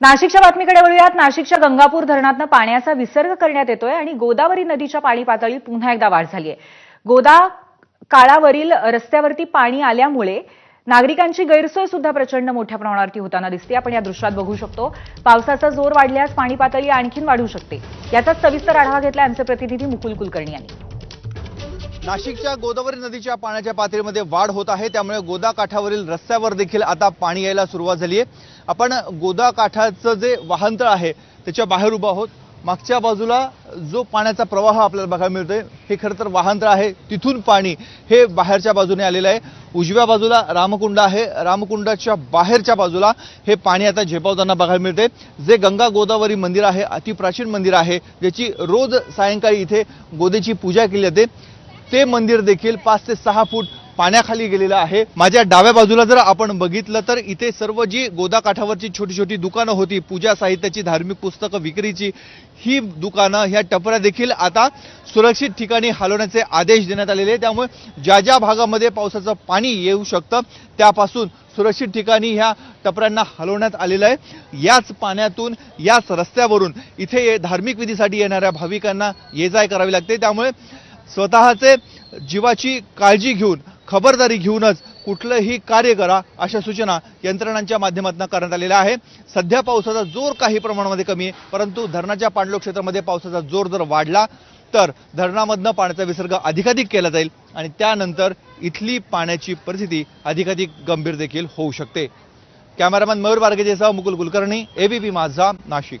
नाशिकच्या बातमीकडे वळूयात. नाशिकच्या गंगापूर धरणातनं पाण्याचा विसर्ग करण्यात येतोय आणि गोदावरी नदीच्या पाणी पातळीत पुन्हा एकदा वाढ झाली आहे गोदा काळावरील रस्त्यावरती पाणी आल्यामुळे नागरिकांची गैरसोय सुद्धा प्रचंड मोठ्या प्रमाणावरती होताना दिसते आपण या दृश्यात बघू शकतो. पावसाचा जोर वाढल्यास पाणी पातळी आणखीन वाढू शकते. याचाच सविस्तर आढावा घेतला आमचे प्रतिनिधी मुकुल कुलकर्णी यांनी. नाशिकच्या गोदावरी नदीच्या पाण्याच्या पातळीमध्ये वाढ होत आहे. त्यामुळे गोदाकाठावरील रस्त्यावर देखील आता पाणी यायला सुरुवात झाली आहे आपण गोदाकाठाचं जे वाहनतळ आहे त्याच्या बाहेर उभा आहोत. मागच्या बाजूला जो पाण्याचा प्रवाह आपल्याला बघायला मिळतोय हे खरं तर वाहनतळ आहे. तिथून पाणी हे बाहेरच्या बाजूने आलेलं आहे. उजव्या बाजूला रामकुंड आहे. रामकुंडाच्या बाहेरच्या बाजूला हे पाणी आता झेपावताना बघायला मिळते जे गंगा गोदावरी मंदिर आहे अतिप्राचीन मंदिर आहे ज्याची रोज सायंकाळी इथे गोदेची पूजा केली जाते. ते मंदिर देखील पाच ते सहा फूट पाण्याखाली गेलेलं आहे. माझ्या डाव्या बाजूला जर आपण बघितलं तर इथे सर्व जी गोदाकाठावरची छोटी छोटी दुकानं होती पूजा साहित्याची धार्मिक पुस्तकं विक्रीची ही दुकानं ह्या टपऱ्या देखील आता सुरक्षित ठिकाणी हलवण्याचे आदेश देण्यात आलेले आहे त्यामुळे ज्या ज्या भागामध्ये पावसाचं पाणी येऊ शकतं त्यापासून सुरक्षित ठिकाणी ह्या टपऱ्यांना हलवण्यात आलेलं आहे. याच पाण्यातून याच रस्त्यावरून इथे ये- धार्मिक विधीसाठी येणाऱ्या भाविकांना ये जाय करावी लागते. त्यामुळे स्वतःचे जीवाची काळजी घेऊन खबरदारी घेऊनच कुठलंही कार्य करा अशा सूचना यंत्रणांच्या माध्यमातून करण्यात आलेल्या आहे सध्या पावसाचा जोर काही प्रमाणामध्ये कमी आहे परंतु धरणाच्या पाणलोक क्षेत्रामध्ये पावसाचा जोर जर वाढला तर धरणामधनं पाण्याचा विसर्ग अधिकाधिक केला जाईल आणि त्यानंतर इथली पाण्याची परिस्थिती अधिकाधिक गंभीर देखील होऊ शकते. कॅमेरामॅन मयूर बारगेजेसह मुकुल कुलकर्णी एबीपी माझा नाशिक.